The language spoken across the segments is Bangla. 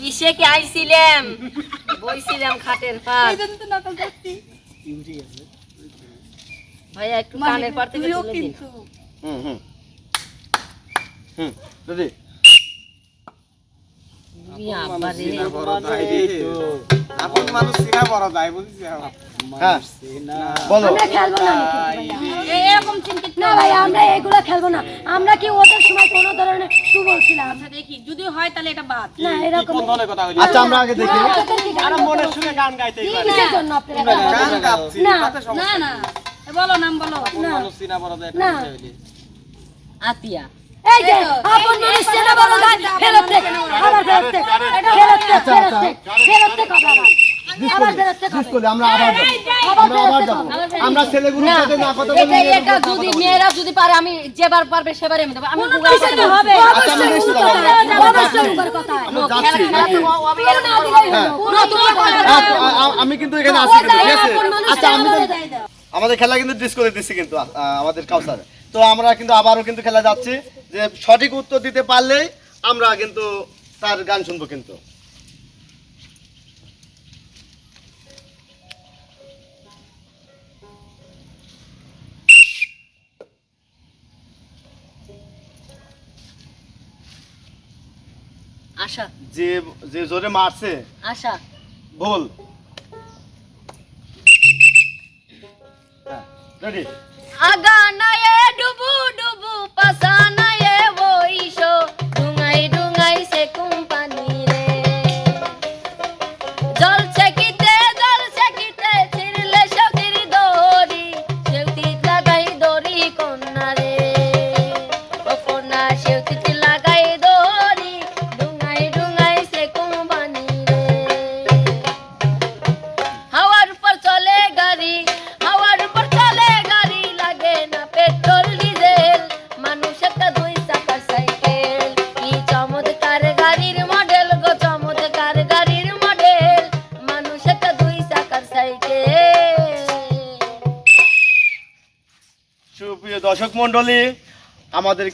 কিসে কি আইছিলাম? বইছিলাম খাটের পাশ। ভাইয়া একটু কানের পার থেকে তুলে দিন। হুম হুম। হুম বাবারে। আপন মানুষ সিনা বড় যায় বুঝছি? আমরা খেলব না এই এরকম চিন্তিত না ভাই আমরা এগুলো খেলব না। আমরা কি ওদের সময় কোনো ধরনের বলছিলাম আচ্ছা দেখি। যদি হয় তাহলে এটা বাদ। না এরকম কথা আচ্ছা আমরা আগে দেখি। আপনাদের মনের করতে গান গাইতে হবে? পারে কিসের জন্য আপনারা গান গান গাচ্ছি না। না। না এ বলো নাম বলো। আপন মানুষ সিনা বড় যায় না। আতিয়া। এই যে আপন মানুষ চেনা বড় গান ফেরত দে আবার ফেরত দে ফেরত দে ফেরত দে ফেরত দে কথা আবার ফেরত দে শেষ করলে আমরা আবার আমরা আবার যাব। আমরা ছেলেগুলোর সাথে না কথা বলে এটা এটা যদি মেয়েরা যদি পারে আমি যেবার পারবে সেবারে আমি দেবো। আমি গুগল করে হবে। আচ্ছা, আমি নিশ্চিত কথা আমি হ্যাঁ, আ- আমি কিন্তু এখানে আছি ঠিক আছে? আচ্ছা আমি। আমাদের খেলা কিন্তু ডিস করে দিচ্ছি কিন্তু আমাদের কাউসার। তো আমরা কিন্তু আবারও কিন্তু খেলা যাচ্ছি। যে সঠিক উত্তর দিতে পারলেই আমরা কিন্তু তার গান শুনব কিন্তু। আশা। যে যে জোরে মারছে আশা। ভুল। রেডি আগা নায়ে ডুবু ডুবু পাসা নায়ে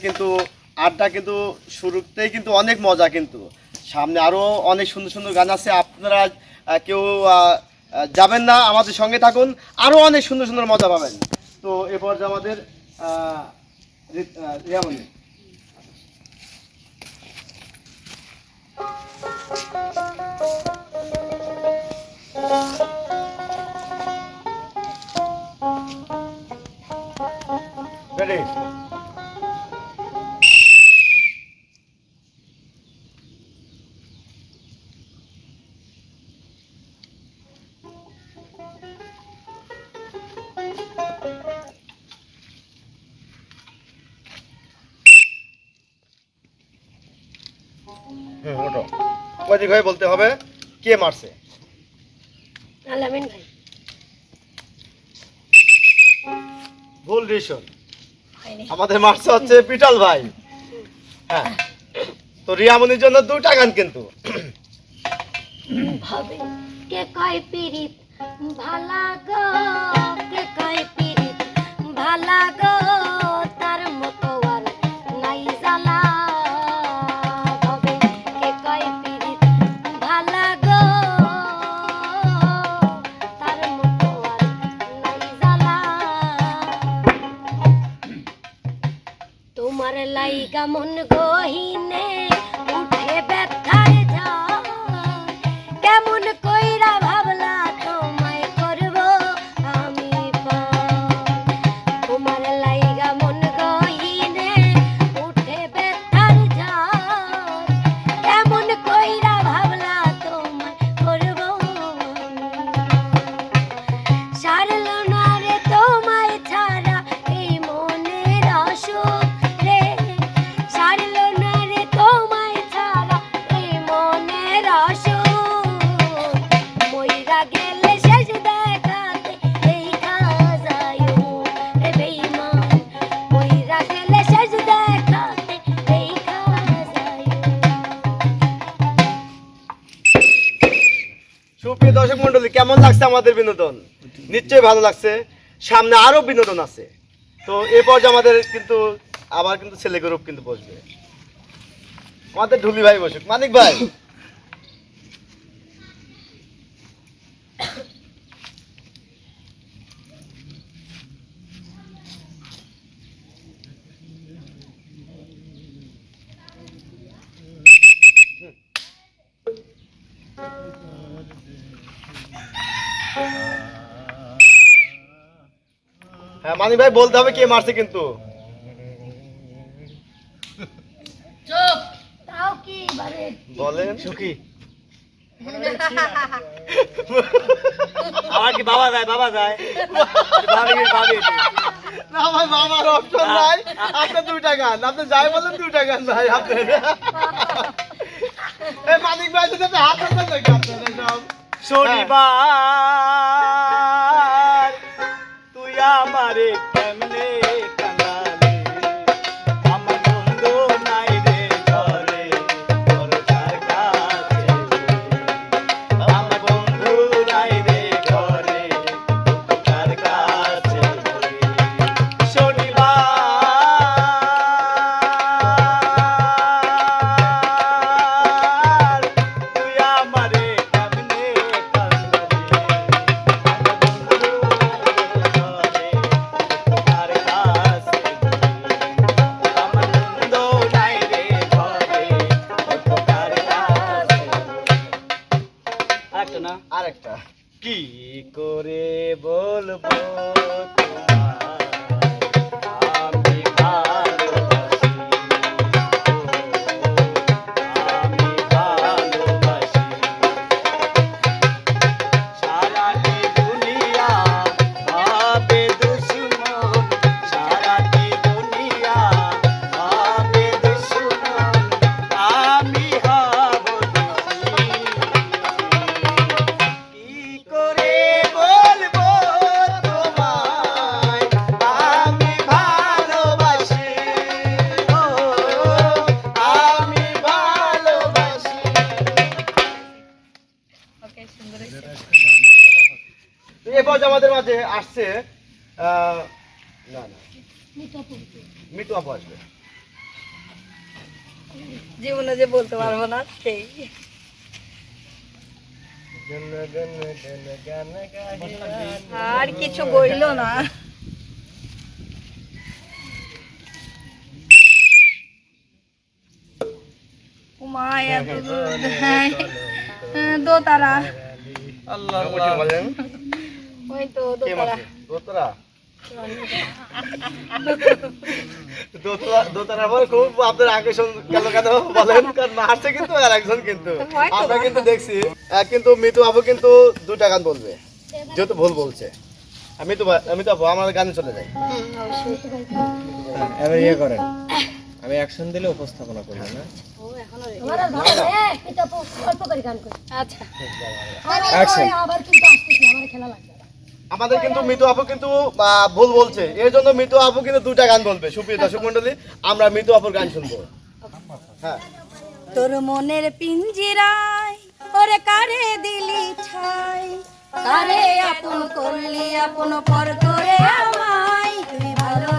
কিন্তু আড্ডা কিন্তু শুরুতেই কিন্তু অনেক মজা কিন্তু। সামনে আরও অনেক সুন্দর সুন্দর গান আছে, আপনারা কেউ যাবেন না, আমাদের সঙ্গে থাকুন আরও অনেক সুন্দর সুন্দর মজা পাবেন। তো এ পর্যায়ে আমাদের রিয়ামণি রেডি ওইদিক হয়ে বলতে হবে কে মারছে? আলামিন ভাই। ভুল ডিসিশন আমাদের মারছে হচ্ছে পিটাল ভাই। হ্যাঁ। তো রিয়ামনির জন্য দুটা গান কিন্তু। ভাবে। কে কয় পিরিত ভালা গো কে কয় পিরিত ভালা গো। তোমার গামন মন গহিনে কেমন লাগছে আমাদের বিনোদন? নিশ্চয়ই ভালো লাগছে। সামনে আরও বিনোদন আছে। তো এ পর্যায়ে আমাদের কিন্তু, আবার কিন্তু ছেলে গ্রুপ কিন্তু বসবে। আমাদের ঢুলি ভাই বসুক। মানিক ভাই। হ্যাঁ মানি ভাই বলতে হবে কে মারছে কিন্তু। চুপ। তাও কি বারে? বলেন। সুখী। আমার কি বাবা যায় বাবা যায়? ভাবি ভাবি। না ভাই বাবার অপশন নাই। আপনি দুইটা গান আপনি যাই বলেন দুইটা গান ভাই আপনি এই মানিক ভাই যদি হাত শনিবার। আমারে কেমনে আসছে না না মিটু আপু আসবে জীবনে যে বলতে পারব না সেই আর কিছু বইলো না হ্যাঁ দোতারা উঠে বলেন ওই তো কে দোতরা দোতরা দোতরা পরে খুব আপনার আগে শুন গেল কেন বলেন কারণ মারছে কিন্তু আর একজন কিন্তু। আমরা কিন্তু দেখছি কিন্তু মিতু আপু কিন্তু দুটা গান বলবে যেহেতু ভুল বলছে। আমি তো আমি তো আমার গানে চলে যাই। এবার ইয়ে করেন। আমি অ্যাকশন দিলে উপস্থাপনা করব না? আমার আর ভালো লাগে এটা তো অল্প করে গান করি। আচ্ছা। আরে Action. ওই আবার কিন্তু আসতেছি আমার খেলা লাগবে। না। আমাদের কিন্তু মিতু আপু কিন্তু ভুল বলছে। এর জন্য মিতু আপু কিন্তু দুটা গান বলবে। সুপ্রিয় দর্শক মন্ডলী আমরা মিতু আপুর গান শুনব। হ্যাঁ। তোর মনের পিঞ্জিরায়, ওরে কারে দিলি ছাই কারে আপন করলি, আপন পর করে আমায়? তুই ভালো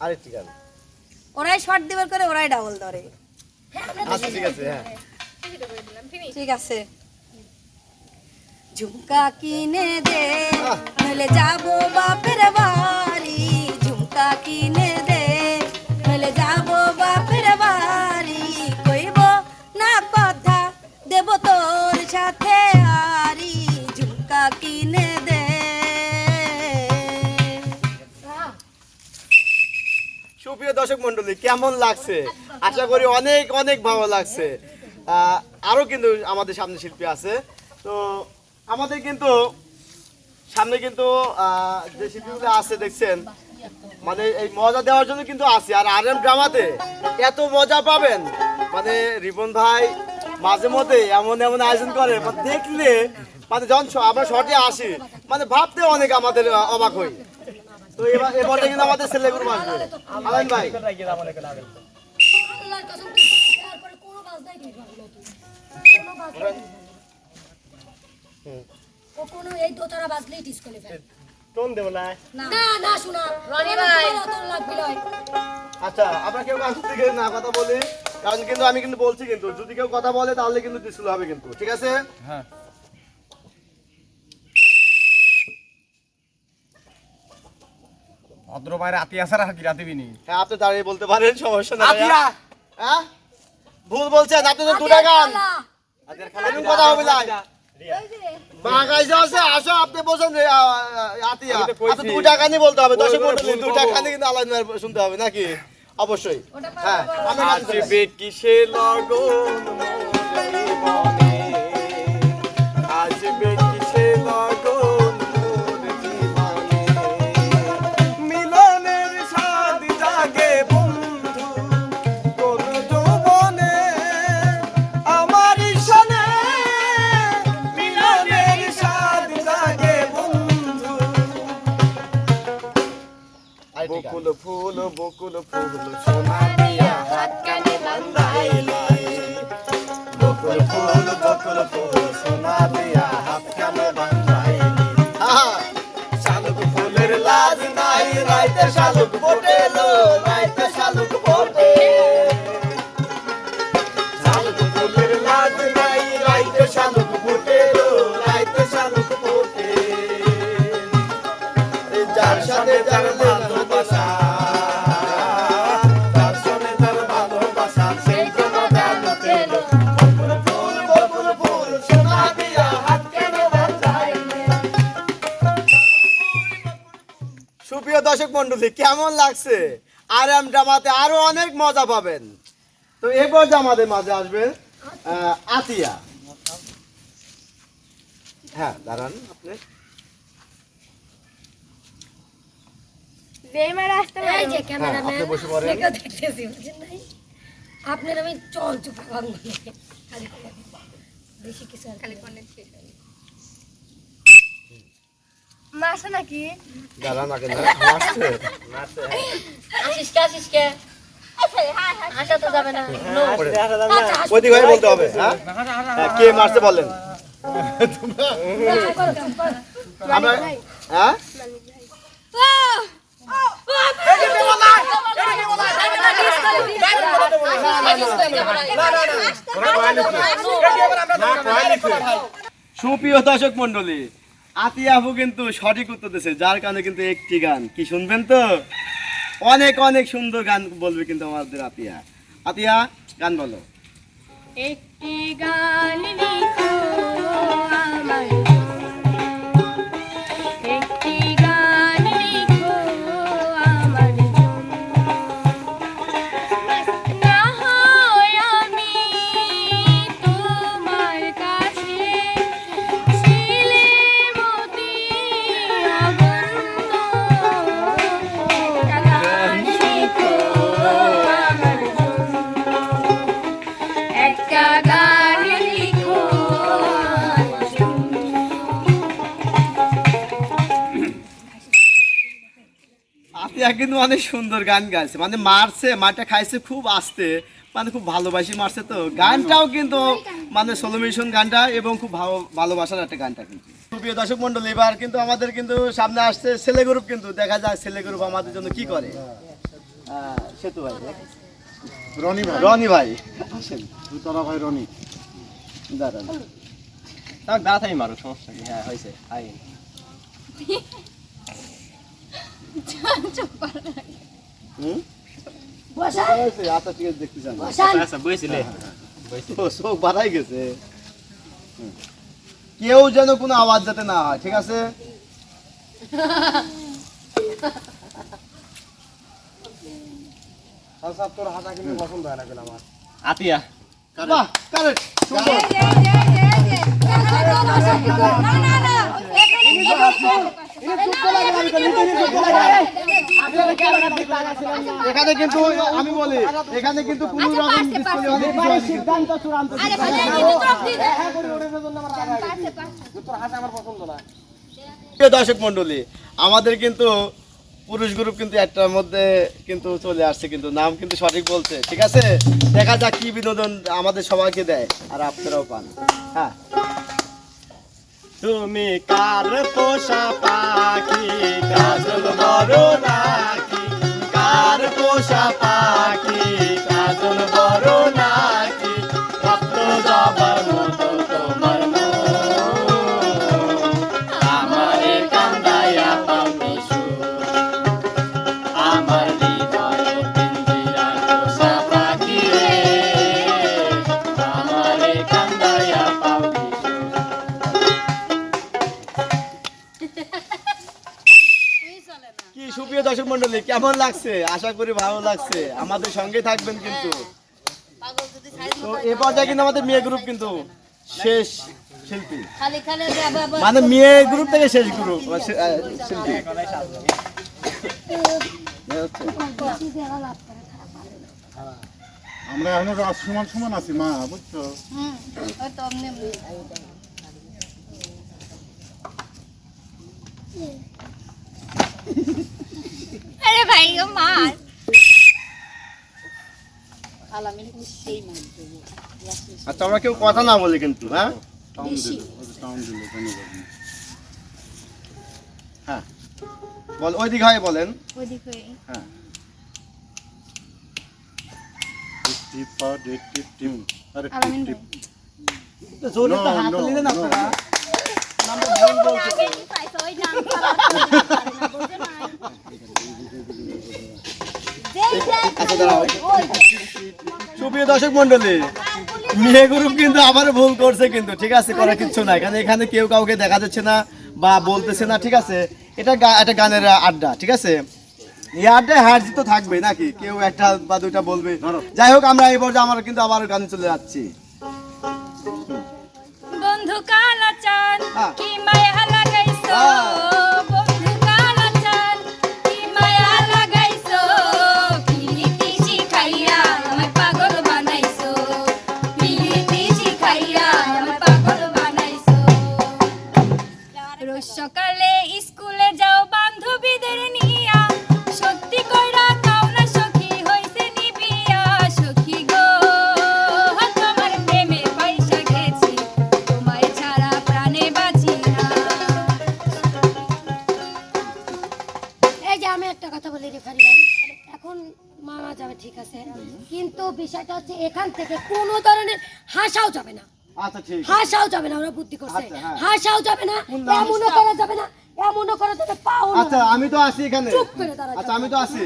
আরেকটি গান ওরাই শর্ট দিবার করে ওরাই ডাবল ধরে। আচ্ছা ঠিক আছে হ্যাঁ। ঠিক আছে। ঝুমকা কিনে দে নইলে যাব বাপের বাড়ি। ঝুমকা কিনে দে নইলে যাব সুপ্রিয় দর্শক মন্ডলী কেমন লাগছে? আশা করি অনেক অনেক ভালো লাগছে। আহ, আরও কিন্তু আমাদের সামনে শিল্পী আছে। তো আমাদের কিন্তু সামনে কিন্তু যে শিল্পীগুলো আছে দেখছেন মানে এই মজা দেওয়ার জন্য কিন্তু আছে। আর আর এম ড্রামাতে এত মজা পাবেন। মানে রিপন ভাই মাঝে মধ্যে এমন এমন আয়োজন করে দেখলে মানে যখন আমরা শর্টে আসি। মানে ভাবতে অনেক আমাদের অবাক হই। তো এবারে কিন্তু আমাদের ছেলেগুলো আসবে আলাইন ভাই। আল্লাহর কসম তারপরে কোনো বাজ নাই কিন্তু ভালো নতুন। কোনো বাজ নাই। ও কোনো এই দোতারা বাজলেই টিস করে ফেলে। টোন দেবো না। না না শোনা। রনি ভাই। তোর লাগবে নয় আচ্ছা আমরা কেউ গান থেকে না কথা বলি? কারণ কিন্তু আমি কিন্তু বলছি কিন্তু যদি কেউ কথা বলে তাহলে কিন্তু হবে কিন্তু। ঠিক আছে? হ্যাঁ। ভদ্র বাইরে আতি আসার আর কি রাতে বিনি। হ্যাঁ আপনি দাঁড়িয়ে বলতে পারেন সমস্যা নাই। আতিয়া হ্যাঁ? ভুল বলছেন আপনি তো দুটা গান। এরকম কথা হবে না। বাঙাইছে আছে আসো আপনি বলছেন আতিয়া। আপনি দুটা গানই বলতে হবে মন্ডলী দুটা গানই কিন্তু আলাদা শুনতে হবে নাকি? অবশ্যই। হ্যাঁ আমি কিসে লগন বকুল ফুল বকুল, ফুল সোনা দিয়া হাত কানে বান্ধাইলি। বকুল, ফুল বকুল, ফুল সোনা দিয়া হাত কানে বান্ধাইলি শালুক ফুলের লাজ নাই, রাইতে শালুক ফোটেলো রাইতে শালুক ফোটে। শালুক ফুলের লাজ নাই, রাইতে শালুক ফোটেলো রাইতে শালুক ফোটে। যার সাথে যার মন্ডলী কেমন লাগছে? আর এম ড্রামাতে আরও অনেক মজা পাবেন। তো এরপর যে আমাদের মাঝে আসবেন আতিয়া। হ্যাঁ দাঁড়ান আপনি। হ্যাঁ, দেখো আপনার আমি চল চুপ বেশি কিছু মাসে নাকি? দাঁড়ান আগে না আসছে আসিস কে আসিস কে? আসা তো যাবে না. আচ্ছা। ওইদিকে হয়ে বলতে হবে হ্যাঁ? হ্যাঁ, কে মারছে বলেন। আমরা হ্যাঁ? সুপ্রিয় দর্শক মন্ডলী আতিয়া আপু কিন্তু সঠিক উত্তর দিয়েছে, যার কারণে কিন্তু একটি গান। কি শুনবেন তো? অনেক অনেক সুন্দর গান বলবে কিন্তু আমাদের আতিয়া। আতিয়া, গান বলো। একটি গান লিখো আমার কিন্তু অনেক সুন্দর গান গাইছে। মানে মারছে মাটা খাইছে খুব আস্তে। মানে খুব ভালোবাসি মারছে তো। গানটাও কিন্তু মানে সোলোমেশন গানটা এবং খুব ভালো ভালোবাসার একটা গানটা কিন্তু। সুপ্রিয় দর্শক মন্ডলী এবার কিন্তু আমাদের কিন্তু সামনে আসছে ছেলে গ্রুপ কিন্তু। দেখা যাক ছেলে গ্রুপ আমাদের জন্য কি করে। সেতু ভাই রনি ভাই। রনি ভাই আসেন। তোরা ভাই রনি। দাঁড়ান। তাক দাঁড়া থাই মারো সমস্যা কি হ্যাঁ হয়েছে। আই হয়েছে, আচ্ছা ঠিক আছে দেখতে চান আচ্ছা বুঝছিলে চোখ বাড়াই গেছে। কেউ যেন কোনো আওয়াজ যাতে না হয় ঠিক আছে? তোর হাতা কিন্তু পছন্দ হয় না কেন আমার। আতিয়া। বাহ কারেক্ট। সুন্দর এখানে কিন্তু আমি বলি এখানে কিন্তু কোনো রকম display অনেক কিছু আছে। কিন্তু। প্রিয় দর্শক মন্ডলী আমাদের কিন্তু পুরুষ গ্রুপ কিন্তু একটার মধ্যে কিন্তু চলে আসছে কিন্তু নাম কিন্তু সঠিক বলছে। ঠিক আছে? দেখা যাক কি বিনোদন আমাদের সবাইকে দেয় আর আপনারাও পান। হ্যাঁ। তুমি কার পোষা পাখি? কাজল বড় কেমন লাগছে? আশা করি ভালো লাগছে। আমাদের সঙ্গে থাকবেন কিন্তু। তো এ পর্যায়ে কিন্তু আমাদের মেয়ে গ্রুপ কিন্তু শেষ শিল্পী। খালি খালি মানে মেয়ে গ্রুপ থেকে শেষ গ্রুপ শিল্পী। আমরা এখনও সমান সমান আছি মা বুঝছ? আরে ভাই মার আচ্ছা আমরা কেউ কথা না বলি কিন্তু হ্যাঁ? টাউন টাউন দিল হ্যাঁ। বল ওই দিক হয় বলেন। হয়ে। টিপ টিপ পা ডিপ টিপ টিপ আরে টিপ টিপ জোরে তো হাত দিলেন আপনারা। দাঁড়াও সুপ্রিয় দর্শক মন্ডলী মেয়ে গ্রুপ কিন্তু আবার ভুল করছে কিন্তু ঠিক আছে করার কিচ্ছু নাই। কারণ এখানে কেউ কাউকে দেখা যাচ্ছে না বা বলতেছে না ঠিক আছে? এটা একটা গানের আড্ডা ঠিক আছে? এই আড্ডায় হার জিত তো থাকবে নাকি? কেউ একটা বা দুইটা বলবে। যাই হোক আমরা এই পর্যায়ে আমরা কিন্তু আবার গানে চলে যাচ্ছি। বন্ধু কালা চান হ্যাঁ। কি মায়া লাগাইছো? হাসাও যাবে না ওরা বুদ্ধি করছে। আচ্ছা, হ্যাঁ। হাসাও যাবে না এমনও করা যাবে না এমনও করা যাবে পাও আচ্ছা আমি তো আছি এখানে। চুপ করে আচ্ছা আমি তো আছি।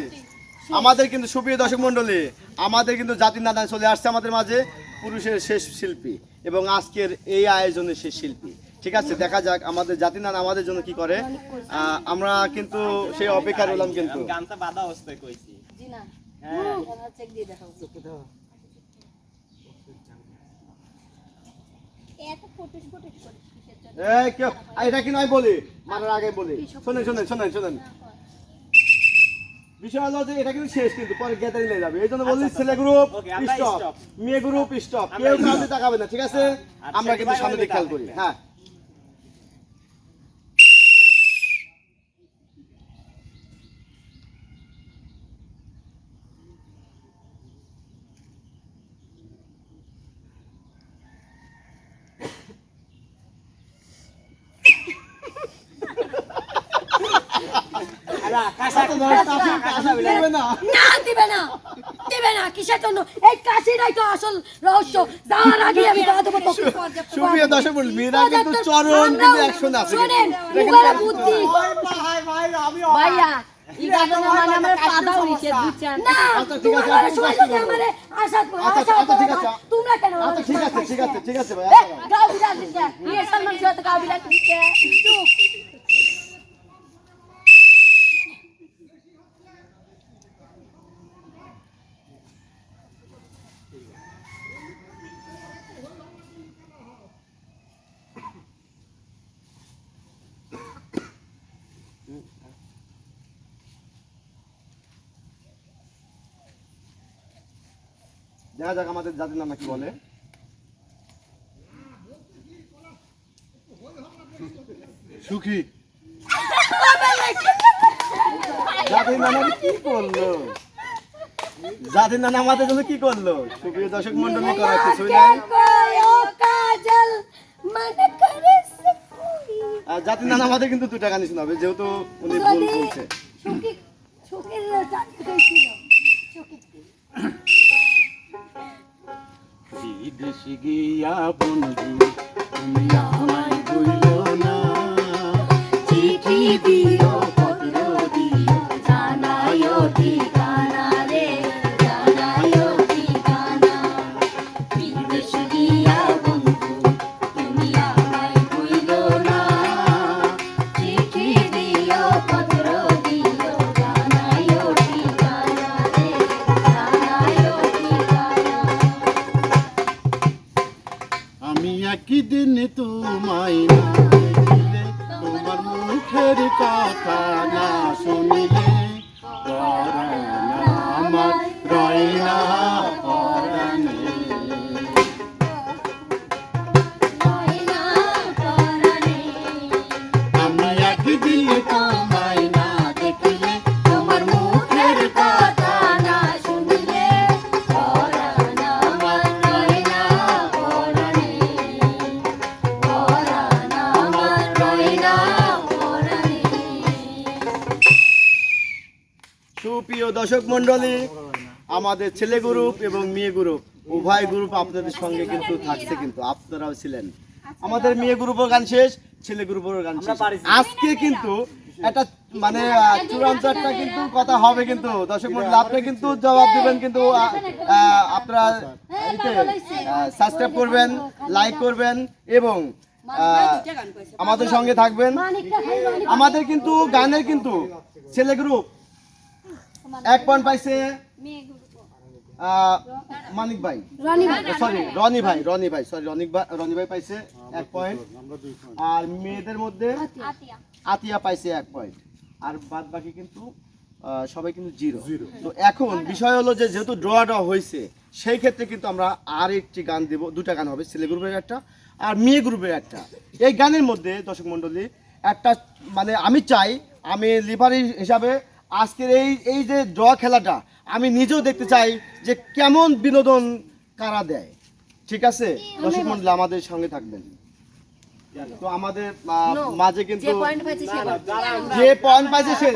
আমাদের কিন্তু সুপ্রিয় দর্শক মন্ডলী আমাদের কিন্তু জাতির নাদান চলে আসছে আমাদের মাঝে পুরুষের শেষ শিল্পী এবং আজকের এই আয়োজনের শেষ শিল্পী। ঠিক আছে দেখা যাক আমাদের জাতির নান আমাদের জন্য কি করে। আমরা কিন্তু সেই অপেক্ষা রইলাম কিন্তু। গানটা বাধা অবস্থায় কইছি। এই কেউ আহ, এটা কিন্তু আমি বলি? মারার আগে বলি। শোনেন শোনেন শোনেন শোনেন। বিষয় হলো যে এটা কিন্তু শেষ কিন্তু পরে গ্যাদারিং যাবে। এই জন্য বলি ছেলে গ্রুপ আমরা স্টপ মেয়ে গ্রুপ স্টপ কেউ কাউকে তাকাবে না ঠিক আছে? আচ্ছা, আমরা কিন্তু সামনে খেয়াল করি। হ্যাঁ। না। না। দিবে না। দিবে না কিসের জন্য? এই কাশিটাই তো আসল রহস্য। যাওয়ার আগে আমি কথা দেবো সুপ্রিয় দর্শক মণ্ডলী, মেয়েরা কিন্তু চরণ কিন্তু একশনে আছে। শোনেন কিন্তু। বুদ্ধি। ভাইয়া মানে আচ্ছা, তোমার আচ্ছা, আশা ঠিক আছে। তোমরা কেন আচ্ছা ঠিক আছে ঠিক আছে ঠিক আছে ভাই গাও বিলাস গাও বিলাস দেখা যাক আমাদের জাতির নাম কি বলে? সুখী। জাতির নানা কি করল? জাতির নানা আমাদের জন্য কি করল? সুপ্রিয় দর্শক মন্ডলী করা কিছুই নাই। জাতির নানা আমাদের কিন্তু দুটা গানই শোনাবে যেহেতু উনি ভুল বলছে। యాపును সুপ্রিয় দর্শক মন্ডলী আমাদের ছেলে গ্রুপ এবং মেয়ে গ্রুপ উভয় গ্রুপ আপনাদের সঙ্গে কিন্তু থাকছে কিন্তু আপনারাও ছিলেন। আমাদের মেয়ে গ্রুপের গান শেষ ছেলে গ্রুপের গান শেষ। আজকে কিন্তু একটা মানে চূড়ান্ত একটা কিন্তু কথা হবে কিন্তু। দর্শক মন্ডলী আপনি কিন্তু জবাব দিবেন কিন্তু আপনারা সাবস্ক্রাইব করবেন লাইক করবেন এবং আমাদের সঙ্গে থাকবেন। আমাদের কিন্তু গানের কিন্তু ছেলে গ্রুপ এক পয়েন্ট পাইছে মানিক ভাই। সরি রনি ভাই রনি ভাই সরি রনি ভাই রনি ভাই পাইছে এক পয়েন্ট আর মেয়েদের মধ্যে আতিয়া। পাইছে এক পয়েন্ট আর বাদ বাকি কিন্তু সবাই কিন্তু জিরো তো এখন বিষয় হলো যে যেহেতু ড্র ড্র হয়েছে সেই ক্ষেত্রে কিন্তু আমরা আর একটি গান দেব। দুটা গান হবে ছেলে গ্রুপের একটা আর মেয়ে গ্রুপের একটা। এই গানের মধ্যে দর্শক মণ্ডলী একটা মানে আমি চাই আমি লিভারি হিসাবে আজকের এই এই যে ড্র খেলাটা আমি নিজেও দেখতে চাই যে কেমন বিনোদন কারা দেয় ঠিক আছে দর্শক মণ্ডলী আমাদের সঙ্গে থাকবেন তো আমাদের মাঝে কিন্তু যে পয়েন্ট পাইছে সে যে পয়েন্ট পাইছে সে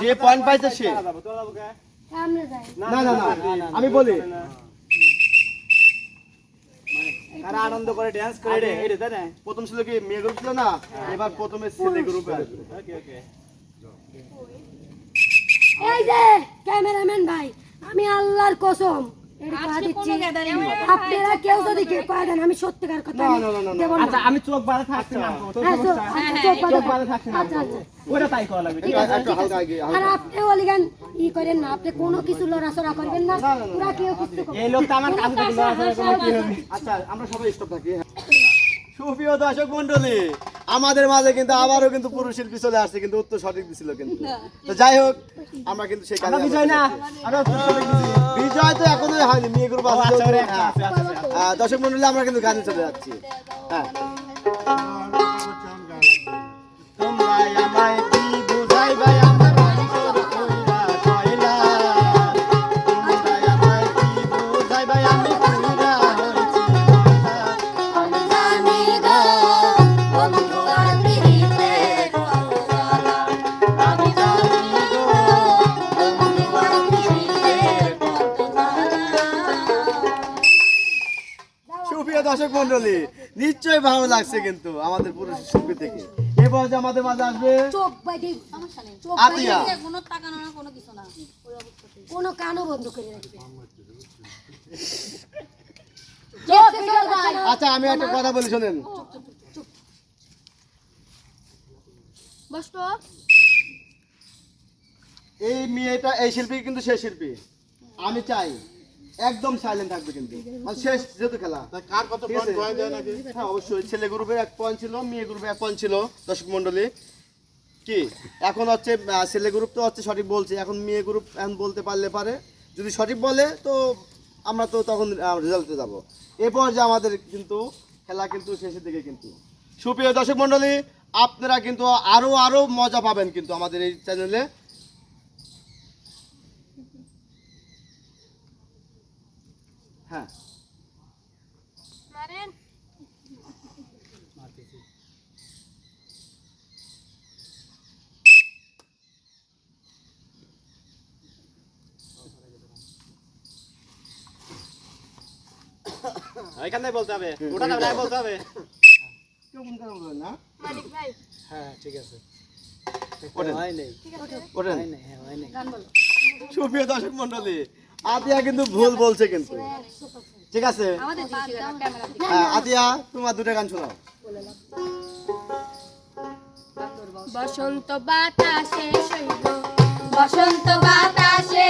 যে পয়েন্ট পাইছে না না না আমি বলি তারা আনন্দ করে ড্যান্স করে প্রথম ছিল কি মেয়ে গ্রুপ ছিল না এবার প্রথমে ছেলে গ্রুপে আসবে ওকে ওকে এই যে ক্যামেরাম্যান ভাই আমি আল্লাহর কসম এটা কয়া দিচ্ছি। আপনারা কেউ যদি কেউ কয়া দেন আমি সত্যিকার কথা দেব না। আচ্ছা আমি চোখ বাঁধা থাকছি না। হ্যাঁ, চোখ- আচ্ছা, বাঁধা বাঁধা থাকছি না। আচ্ছা, আচ্ছা। ওটা তাই করা লাগবে একটু একটু হালকা আগে আর আপনি ওলিগান ই করেন না আপনি কোনো কিছু লড়াচড়া করবেন না। পুরা কেউ কিছু এই লোকটা আমার কাছে থেকে লড়াচড়া করলে কি হবে আচ্ছা আমরা সবাই স্টপ থাকি। সুপ্রিয় দর্শক মন্ডলী আমাদের মাঝে কিন্তু আবারও কিন্তু পুরুষের শিল্পী চলে আসছে কিন্তু উত্তর সঠিক দিছিল কিন্তু তো যাই হোক আমরা কিন্তু সেই কাজে বিজয় না। বিজয় তো এখনও হয়নি মেয়ে গ্রুপ আছে আচ্ছা, হ্যাঁ। আচ্ছা, আচ্ছা। আহ, দর্শক মন্ডলী আমরা কিন্তু গানে চলে যাচ্ছি হ্যাঁ তোমরা আমায় দর্শক মন্ডলী নিশ্চয়ই ভালো লাগছে কিন্তু আমাদের পুরুষ শিল্পী থেকে। এবার যে আমাদের মাঝে আসবে চোখ বাইতে চোখ আতিয়া। কোনো টাকা না কোনো কিছু না। কোনো কানও বন্ধ করে রাখবে আচ্ছা আমি একটা কথা বলি শোনেন। এই মেয়েটা এই শিল্পী কিন্তু সেই শিল্পী। আমি চাই। একদম সাইলেন্ট থাকবে কিন্তু। মানে শেষ যেহেতু খেলা। কার কত পয়েন্ট কয় যায় নাকি? হ্যাঁ অবশ্যই। ছেলে গ্রুপে এক পয়েন্ট ছিল মেয়ে গ্রুপে এক পয়েন্ট ছিল দর্শক মন্ডলী কি? এখন হচ্ছে ছেলে গ্রুপ তো হচ্ছে সঠিক বলছে। এখন মেয়ে গ্রুপ এখন বলতে পারলে পারে। যদি সঠিক বলে তো আমরা তো তখন রেজাল্টে যাব। এরপর যে আমাদের কিন্তু খেলা কিন্তু শেষের দিকে কিন্তু। সুপ্রিয় দর্শক মন্ডলী আপনারা কিন্তু আরও আরও মজা পাবেন কিন্তু আমাদের এই চ্যানেলে হ্যাঁ। এখান থেকে বলতে হবে। ওটা না বলতে হবে। হ্যাঁ ঠিক আছে। ওঠেন। হয় নাই। ওঠেন। হয় নাই হ্যাঁ হয় নাই। সুপ্রিয় দর্শক মন্ডলী আতিয়া কিন্তু ভুল বলছে কিন্তু। ঠিক আছে? হ্যাঁ, আতিয়া তোমার দুটা গান শোনাও। বসন্ত বাতাসে বসন্ত বাতাসে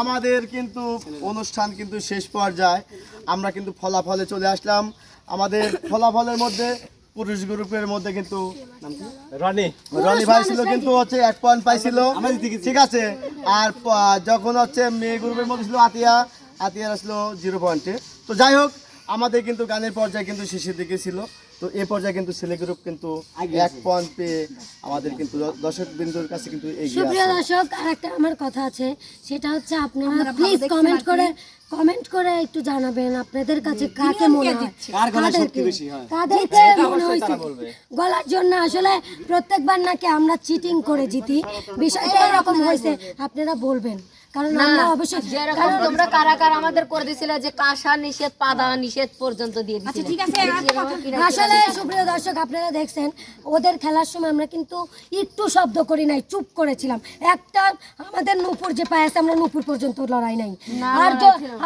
আমাদের কিন্তু অনুষ্ঠান কিন্তু শেষ পর্যায়ে। আমরা কিন্তু ফলাফলে চলে আসলাম। আমাদের ফলাফলের মধ্যে পুরুষ গ্রুপের মধ্যে কিন্তু রনি। রনি ভাই ছিল কিন্তু হচ্ছে এক পয়েন্ট পাইছিল। ঠিক আছে? আর যখন হচ্ছে মেয়ে গ্রুপের মধ্যে ছিল আতিয়া আতিয়ার আসলো জিরো পয়েন্টে তো যাই হোক আমাদের কিন্তু গানের পর্যায়ে কিন্তু শেষের দিকে ছিল। তো এই পর্যায়ে কিন্তু ছেলে গ্রুপ কিন্তু এক পয়েন্ট পেয়ে আমাদের কিন্তু দর্শক বিন্দুর কাছে কিন্তু এগিয়ে সুপ্রিয় দর্শক আর একটা আমার কথা আছে সেটা হচ্ছে আপনারা প্লিজ কমেন্ট করে কমেন্ট করে একটু জানাবেন আপনাদের কাছে কাকে মনে হয় কাদেরকে কাদেরকে মনে হয়েছে গলার জন্য আসলে প্রত্যেকবার নাকি আমরা চিটিং করে জিতি বিষয়টা এরকম হয়েছে আপনারা বলবেন কারণ আমরা অবশ্যই যেরকম তোমরা কারা কারা আমাদের করে দিছিলে যে কাঁসা নিষেধ পাদা নিষেধ পর্যন্ত দিয়ে আচ্ছা ঠিক আছে আসলে সুপ্রিয় দর্শক আপনারা দেখছেন ওদের খেলার সময় আমরা কিন্তু একটু শব্দ করি নাই চুপ করেছিলাম। একটা আমাদের নুপুর যে পায়ে আছে আমরা নুপুর পর্যন্ত লড়াই নাই। আর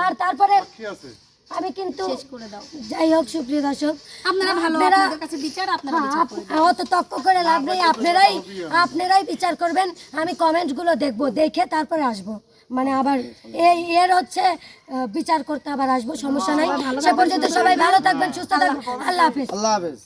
আর তারপরে আমি কিন্তু যাই হোক সুপ্রিয় দর্শক আপনারা ভালো আপনাদের কাছে বিচার আপনারা হ্যাঁ, অত তক্ক করে লাভ নেই আপনারাই আপনারাই বিচার করবেন আমি কমেন্টগুলো দেখব দেখে তারপরে আসব। মানে আবার এই এর হচ্ছে আহ, বিচার করতে আবার আসব সমস্যা নাই। সে পর্যন্ত সবাই ভালো থাকবেন সুস্থ থাকবেন। আল্লাহ হাফিজ। আল্লাহ হাফেজ।